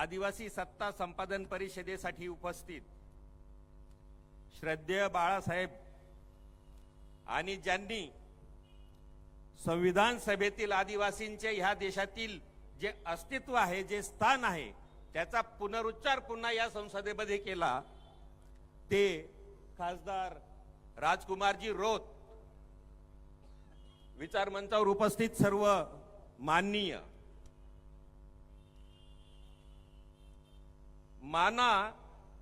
आदिवासी सत्ता संपादन परिषदेसाठी उपस्थित श्रद्धेय बाळासाहेब आणि ज्यांनी संविधान सभेतील आदिवासींचे ह्या देशातील जे अस्तित्व आहे जे स्थान आहे त्याचा पुनरुच्चार पुन्हा या संसदेमध्ये केला. ते खासदार राजकुमारजी रोत विचारमंचावर उपस्थित सर्व माननीय माना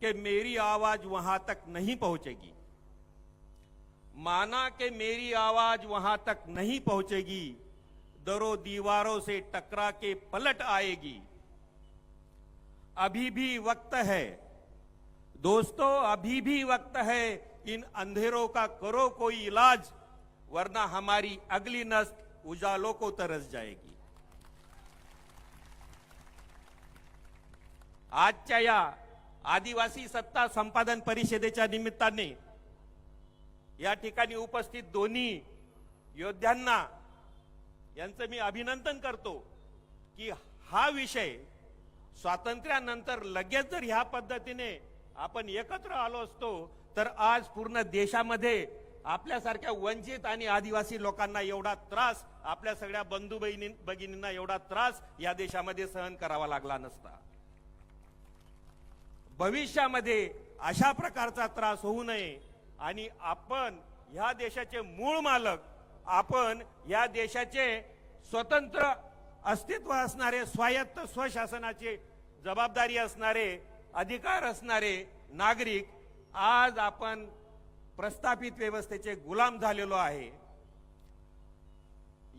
कि मेरी आवाज वहां तक नहीं पहुंचेगी। माना कि मेरी आवाज वहां तक नहीं पहुंचेगी दरो दीवारों से टकरा के पलट आएगी। अभी भी वक्त है दोस्तों अभी भी वक्त है इन अंधेरों का करो कोई इलाज वरना हमारी अगली नस्ल उजालों को तरस जाएगी। आजच्या या आदिवासी सत्ता संपादन परिषदेच्या निमित्ताने या ठिकाणी उपस्थित दोन्ही योद्ध्यांना यांचं मी अभिनंदन करतो की हा विषय स्वातंत्र्यानंतर लगेच जर ह्या पद्धतीने आपण एकत्र आलो असतो तर आज पूर्ण देशामध्ये आपल्यासारख्या वंचित आणि आदिवासी लोकांना एवढा त्रास आपल्या सगळ्या बंधू बहिणी भगिनींना एवढा त्रास या देशामध्ये सहन करावा लागला नसता. भविष्यामध्ये अशा प्रकारचा त्रास होऊ नये. आणि आपण ह्या देशाचे मूळ मालक आपण या देशाचे स्वतंत्र अस्तित्व असणारे स्वायत्त स्वशासनाचे जबाबदारी असणारे अधिकार असणारे नागरिक आज आपण प्रस्थापित व्यवस्थेचे गुलाम झालेलो आहे.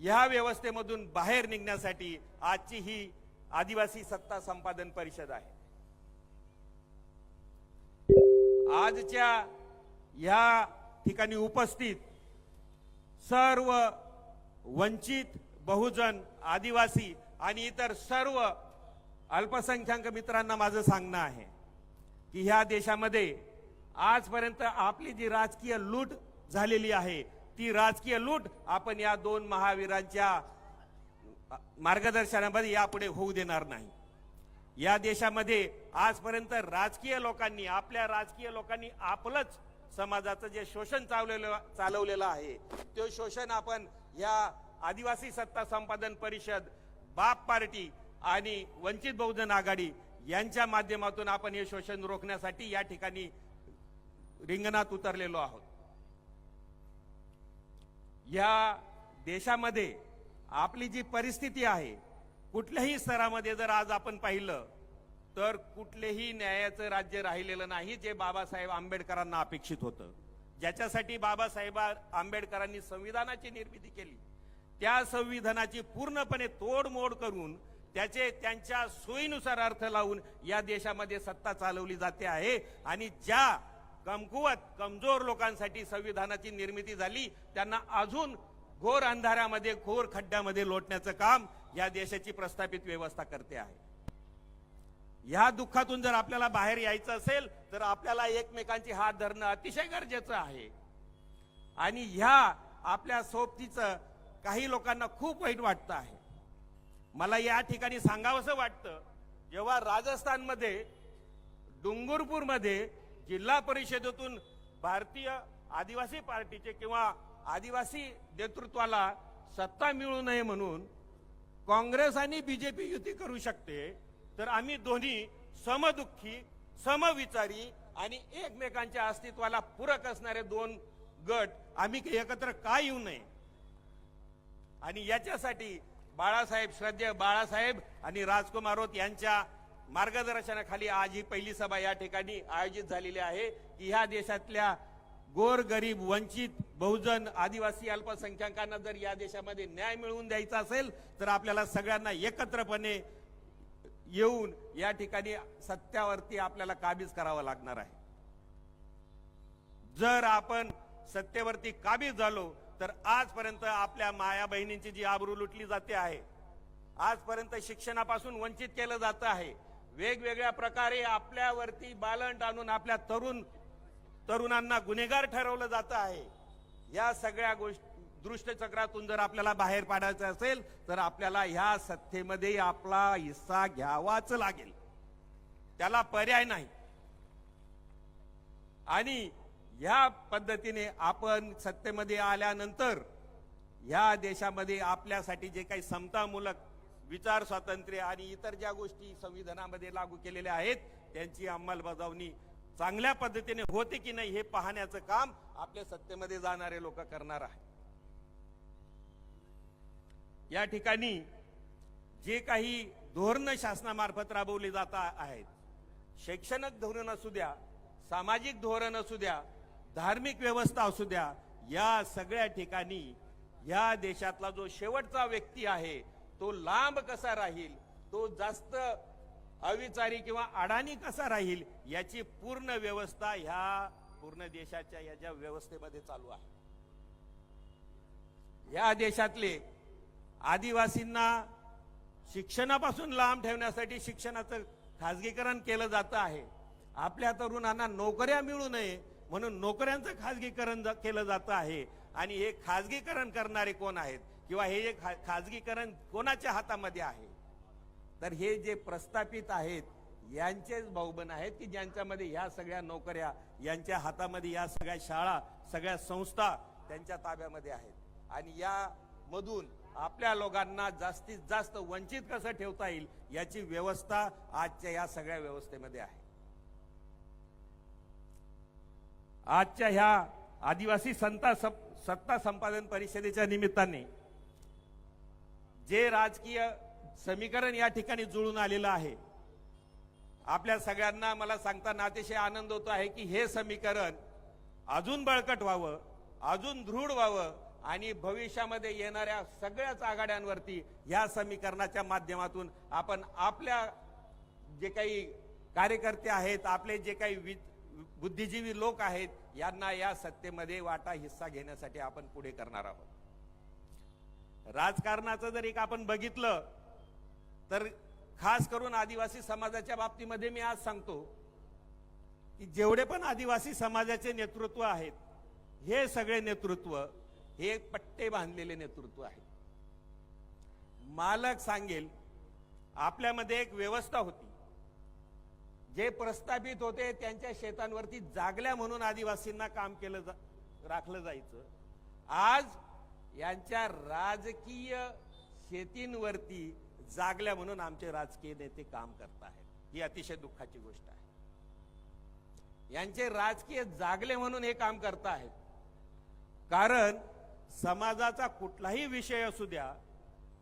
या व्यवस्थेमधून बाहेर निघण्यासाठी आजची ही आदिवासी सत्ता संपादन परिषद आहे. आजच्या या ठिकाणी उपस्थित सर्व वंचित बहुजन आदिवासी आणि इतर सर्व अल्पसंख्याक मित्रांना माझं सांगणं आहे की ह्या देशामध्ये आजपर्यंत आपली जी राजकीय लूट झालेली आहे ती राजकीय लूट आपण या दोन महावीरांच्या मार्गदर्शनामध्ये यापुढे होऊ देणार नाही. या देशामध्ये आजपर्यंत राजकीय लोकांनी आपल्या राजकीय लोकांनी आपलंच समाजाचं जे शोषण चालवलेलं चालवलेलं आहे ते शोषण आपण या आदिवासी सत्ता संपादन परिषद बाप पार्टी आणि वंचित बहुजन आघाडी यांच्या माध्यमातून आपण हे शोषण रोखण्यासाठी या ठिकाणी रिंगणात उतरलेलो आहोत. या देशामध्ये आपली जी परिस्थिती आहे कुठल्याही स्तरामध्ये जर आज आपण पाहिलं तर कुठलेही न्यायाचं राज्य राहिलेलं नाही जे बाबासाहेब आंबेडकरांना अपेक्षित होतं. ज्याच्यासाठी बाबासाहेब आंबेडकरांनी संविधानाची निर्मिती केली. त्या संविधानाची पूर्णपणे तोडमोड करून त्याचे त्यांच्या सोयीनुसार अर्थ लावून या देशामध्ये सत्ता चालवली जाते आहे. आणि ज्या कमकुवत कमजोर लोकांसाठी संविधानाची निर्मिती झाली त्यांना अजून घोर अंधारामध्ये घोर खड्ड्यामध्ये लोटण्याचं काम या देशाची प्रस्थापित व्यवस्था करते आहे. या दुःखातून जर आपल्याला बाहेर यायचं असेल तर आपल्याला एकमेकांची हात धरणं अतिशय गरजेचं आहे. आणि ह्या आपल्या सोबतीचं काही लोकांना खूप वाईट वाटतं आहे. मला या ठिकाणी सांगावंसं वाटतं जेव्हा राजस्थानमध्ये डुंगूरपूरमध्ये जिल्हा परिषदेतून भारतीय आदिवासी पार्टीचे किंवा आदिवासी नेतृत्वाला सत्ता मिळू नये म्हणून काँग्रेस आणि बीजेपी युती करू शकते तर आम्ही दोन्ही समदुःखी समविचारी आणि एकमेकांच्या अस्तित्वाला पूरक असणारे दोन गट आम्ही एकत्र का येऊ नये? आणि याच्यासाठी बाळासाहेब श्रद्धेय बाळासाहेब आणि राजकुमार राऊत यांच्या मार्गदर्शनाखाली आज ही पहिली सभा या ठिकाणी आयोजित झालेली आहे की ह्या देशातल्या गोर गरीब वंचित बहुजन आदिवासी अल्पसंख्याकांना जर या देशामध्ये न्याय मिळवून द्यायचा असेल तर आपल्याला सगळ्यांना एकत्रपणे येऊन या ठिकाणी सत्यावरती आपल्याला काबीज करावं लागणार आहे. जर आपण सत्तेवरती काबीज झालो तर आजपर्यंत आपल्या माया बहिणींची जी आबरू लुटली जाते आहे आजपर्यंत शिक्षणापासून वंचित केलं जात आहे. वेगवेगळ्या प्रकारे आपल्यावरती बालंट आणून आपल्या तरुण तरुणांना गुन्हेगार ठरवलं जात आहे. या सगळ्या गोष्टी दृष्टचक्रातून जर आपल्याला बाहेर पाडायचं असेल तर आपल्याला ह्या सत्तेमध्ये आपला हिस्सा घ्यावाच लागेल. त्याला पर्याय नाही. आणि ह्या पद्धतीने आपण सत्तेमध्ये आल्यानंतर ह्या देशामध्ये आपल्यासाठी जे काही समतामूलक विचार स्वातंत्र्य आणि इतर ज्या गोष्टी संविधानामध्ये लागू केलेल्या आहेत त्यांची अंमलबजावणी चांगल्या पद्धतीने होते की नाही हे पाहण्याचं काम आपल्या सत्तेमध्ये जाणारे लोक करणार आहे या ठिकाणी जे काही धोरण शासनामार्फत राबवली जात आहेत शैक्षणिक धोरण असू द्या सामाजिक धोरण असू द्या धार्मिक व्यवस्था असू द्या या सगळ्या ठिकाणी या देशातला जो शेवटचा व्यक्ती आहे तो लांब कसा राहील तो जास्त अविचारी किंवा अडाणी कसा राहील याची पूर्ण व्यवस्था ह्या पूर्ण देशाच्या या ज्या व्यवस्थेमध्ये चालू आहे. या देशातले आदिवासींना शिक्षणापासून लांब ठेवण्यासाठी शिक्षणाचं खाजगीकरण केलं जातं आहे. आपल्या तरुणांना नोकऱ्या मिळू नये म्हणून नोकऱ्यांचं खाजगीकरण ज- केलं जातं आहे. आणि हे खाजगीकरण करणारे कोण आहेत? किंवा हे जे खा- खाजगीकरण कोणाच्या हातामध्ये आहे? तर हे जे प्रस्थापित आहेत यांचेच भाऊबंद आहेत की ज्यांच्यामध्ये ह्या सगळ्या नोकऱ्या यांच्या हातामध्ये या सगळ्या शाळा सगळ्या संस्था त्यांच्या ताब्यामध्ये आहेत. आणि या मधून आपल्या लोकांना जास्तीत जास्त वंचित कसं ठेवता येईल याची व्यवस्था आजच्या या सगळ्या व्यवस्थेमध्ये आहे. आजच्या ह्या आदिवासी संता सप- सत्ता संपादन परिषदेच्या निमित्ताने जे राजकीय समीकरण या ठिकाणी जुळून आलेलं आहे. आपल्या सगळ्यांना मला सांगताना अतिशय आनंद होतो आहे की हे समीकरण अजून बळकट व्हावं अजून दृढ व्हावं आणि भविष्यामध्ये येणाऱ्या सगळ्याच आघाड्यांवरती या समीकरणाच्या माध्यमातून आपण आपल्या जे काही कार्यकर्ते आहेत आपले जे काही वि- बुद्धिजीवी लोक आहेत यांना या सत्तेमध्ये वाटा हिस्सा घेण्यासाठी आपण पुढे करणार आहोत. राजकारणाचं जर एक आपण बघितलं तर खास करून आदिवासी समाजाच्या बाबतीमध्ये मी आज सांगतो की जेवढे पण आदिवासी समाजाचे नेतृत्व आहेत हे सगळे नेतृत्व हे पट्टे बांधलेले नेतृत्व आहे मालक सांगेल आपल्यामध्ये एक व्यवस्था होती. जे प्रस्थापित होते त्यांच्या शेतांवरती जागल्या म्हणून आदिवासींना काम केलं जा, राखलं जायचं. आज यांच्या राजकीय शेतींवरती जागल्या म्हणून आमचे राजकीय नेते काम करत आहेत. ही अतिशय दुःखाची गोष्ट आहे. यांचे राजकीय जागले म्हणून हे काम करत आहेत. कारण समाजाचा कुठलाही विषय असू द्या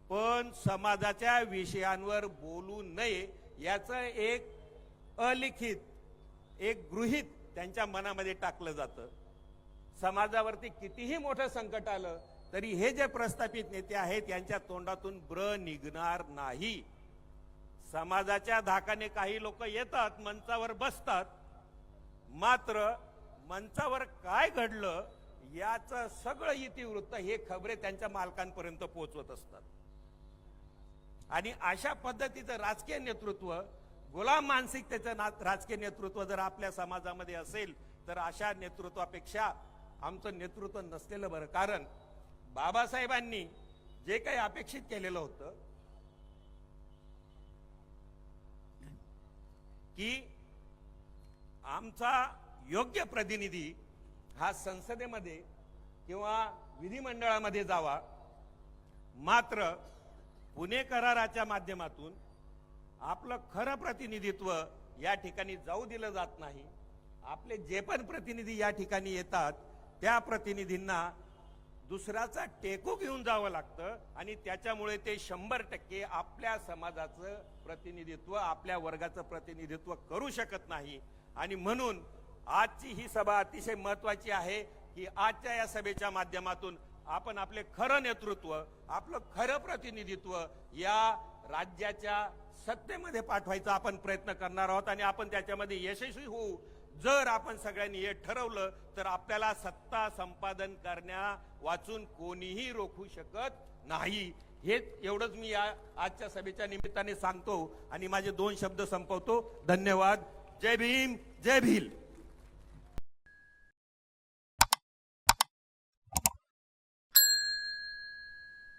पण समाजाच्या विषयांवर बोलू नये याचं एक अलिखित एक गृहित त्यांच्या मनामध्ये टाकलं जातं. समाजावरती कितीही मोठं संकट आलं तरी हे जे प्रस्थापित नेते आहेत यांच्या तोंडातून ब्र निघणार नाही. समाजाच्या धाकाने काही लोक येतात मंचावर बसतात. मात्र मंचावर काय घडलं याचं सगळं इतिवृत्त हे खबरे त्यांच्या मालकांपर्यंत पोहोचवत असतात. आणि अशा पद्धतीचं राजकीय नेतृत्व गुलाम मानसिकतेचं राजकीय नेतृत्व जर आपल्या समाजामध्ये असेल तर अशा नेतृत्वापेक्षा आमचं नेतृत्व नसलेलं बरं. कारण बाबासाहेबांनी जे काही अपेक्षित केलेलं होतं की आमचा योग्य प्रतिनिधी हा संसदेमध्ये किंवा विधिमंडळामध्ये जावा मात्र पुणे कराराच्या माध्यमातून आपलं खरं प्रतिनिधित्व या ठिकाणी जाऊ दिलं जात नाही. आपले जे पण प्रतिनिधी या ठिकाणी येतात त्या प्रतिनिधींना दुसऱ्याचा टेको घेऊन जावं लागतं आणि त्याच्यामुळे ते शंभर टक्के आपल्या समाजाचं प्रतिनिधित्व आपल्या वर्गाचं प्रतिनिधित्व करू शकत नाही. आणि म्हणून आजची ही सभा अतिशय महत्वाची आहे की आजच्या या सभेच्या माध्यमातून आपण आपले खरं नेतृत्व आपलं खरं प्रतिनिधित्व या राज्याच्या सत्तेमध्ये पाठवायचा आपण प्रयत्न करणार आहोत आणि आपण त्याच्यामध्ये यशस्वी होऊ जर आपण सगळ्यांनी हे ठरवलं तर आपल्याला सत्ता संपादन करण्या वाचून कोणीही रोखू शकत नाही. हेच एवढंच मी या आजच्या सभेच्या निमित्ताने सांगतो आणि माझे दोन शब्द संपवतो. धन्यवाद. जय भीम. जय भील.